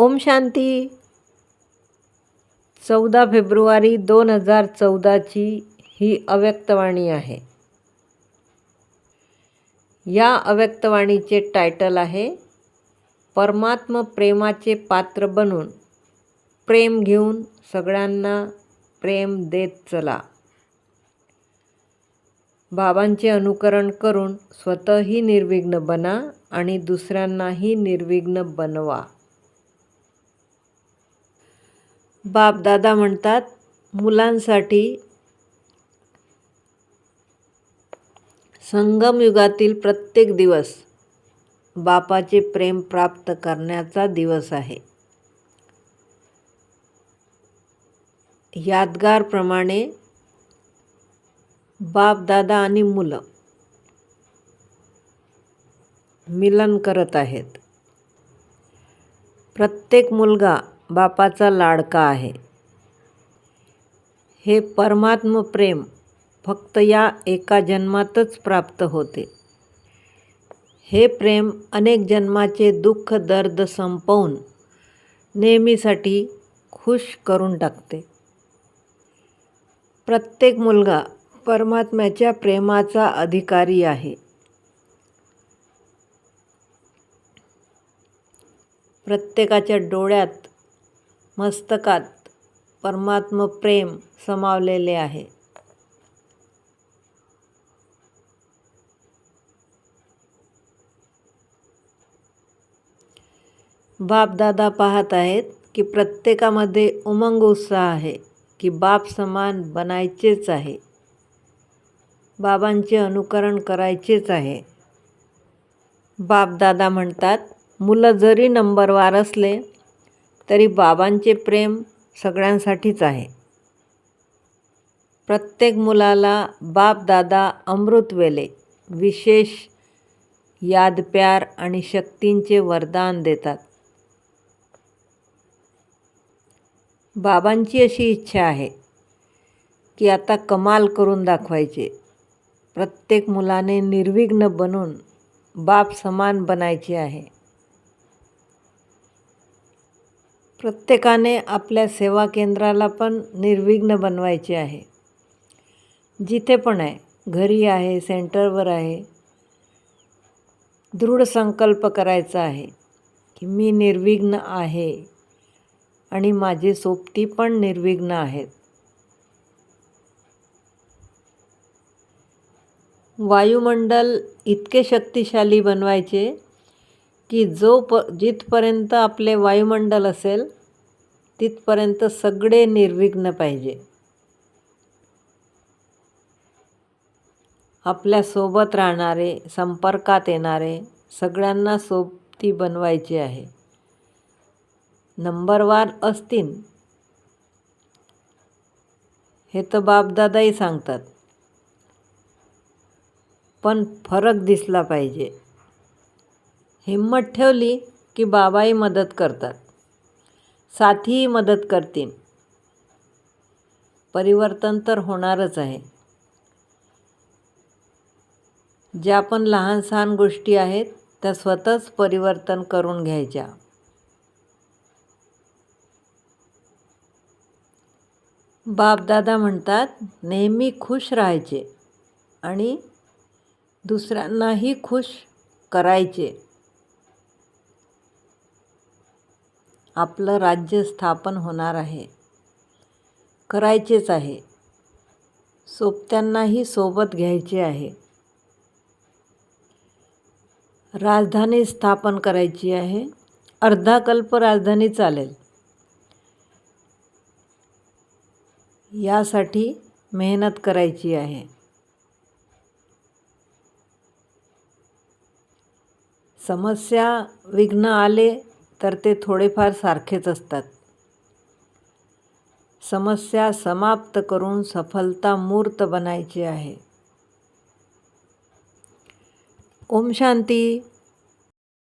ओम शांती. चौदा फेब्रुवारी दोन हजार चौदाची ही अव्यक्तवाणी आहे. या अव्यक्तवाणीचे टायटल आहे परमात्म प्रेमाचे पात्र बनून प्रेम घेऊन सगळ्यांना प्रेम देत चला. बाबांचे अनुकरण करून स्वतःही निर्विघ्न बना आणि दुसऱ्यांनाही निर्विघ्न बनवा. बापदादा म्हणतात मुलांसाठी संगमयुगातील प्रत्येक दिवस बापाचे प्रेम प्राप्त करण्याचा दिवस आहे. यादगारप्रमाणे बापदादा आणि मुलं मिलन करत आहेत. प्रत्येक मुलगा बापाचा लाडका आहे. हे परमात्म प्रेम फक्त या एका जन्मातच प्राप्त होते. हे प्रेम अनेक जन्माचे दुःख दर्द संपवून नेहमीसाठी खुश करून टाकते. प्रत्येक मुलगा परमात्म्याच्या प्रेमाचा अधिकारी आहे. प्रत्येकाच्या डोळ्यात मस्तकात परमात्म प्रेम समावलेले आहे. बापदादा पाहत आहेत की प्रत्येकामध्ये उमंग उत्साह आहे की बाप समान बनायचेच आहे. बाबांचे अनुकरण करायचेच आहे. बापदादा म्हणतात मुलं जरी नंबरवार असले तरी बाबांचे प्रेम सगळ्यांसाठीच आहे. प्रत्येक मुलाला बापदादा अमृतवेले विशेष याद प्यार आणि शक्तींचे वरदान देतात. बाबांची अशी इच्छा आहे की आता कमाल करून दाखवायचे. प्रत्येक मुलाने निर्विघ्न बनून बाप समान बनायचे आहे. प्रत्येकाने आपल्या सेवा केंद्राला पण निर्विघ्न बनवायचे आहे. जिथे पण आहे घरी आहे सेंटरवर आहे दृढ संकल्प करायचा आहे की मी निर्विघ्न आहे आणि माझे सोबती पण निर्विघ्न आहेत. वायुमंडल इतके शक्तिशाली बनवायचे की जो प जिथपर्यंत आपले वायुमंडल असेल तिथपर्यंत सगळे निर्विघ्न पाहिजे. आपल्यासोबत राहणारे संपर्कात येणारे सगळ्यांना सोबती बनवायची आहे. नंबरवार असतील. हे तर बापदादाही सांगतात. पण फरक दिसला पाहिजे. हिंमत ठेवली की बाबाही मदत करतात. साथीही मदत करतील. परिवर्तन तर होणारच आहे. ज्या पण लहान सहान गोष्टी आहेत त्या स्वतःच परिवर्तन करून घ्यायच्या. बापदादा म्हणतात नेहमी खुश राहायचे आणि दुसऱ्यांनाही खुश करायचे. आपलं राज्य स्थापन होणार आहे. करायचेच आहे. सोबत्यांनाही सोबत घ्यायचे आहे. राजधानी स्थापन करायची आहे. अर्धा कल्प राजधानी चालेल. यासाठी मेहनत करायची आहे. समस्या विघ्न आले तर ते थोडेफार सारखेच असतात. समस्या समाप्त करून सफलता मूर्त बनायची आहे. ओम शांती.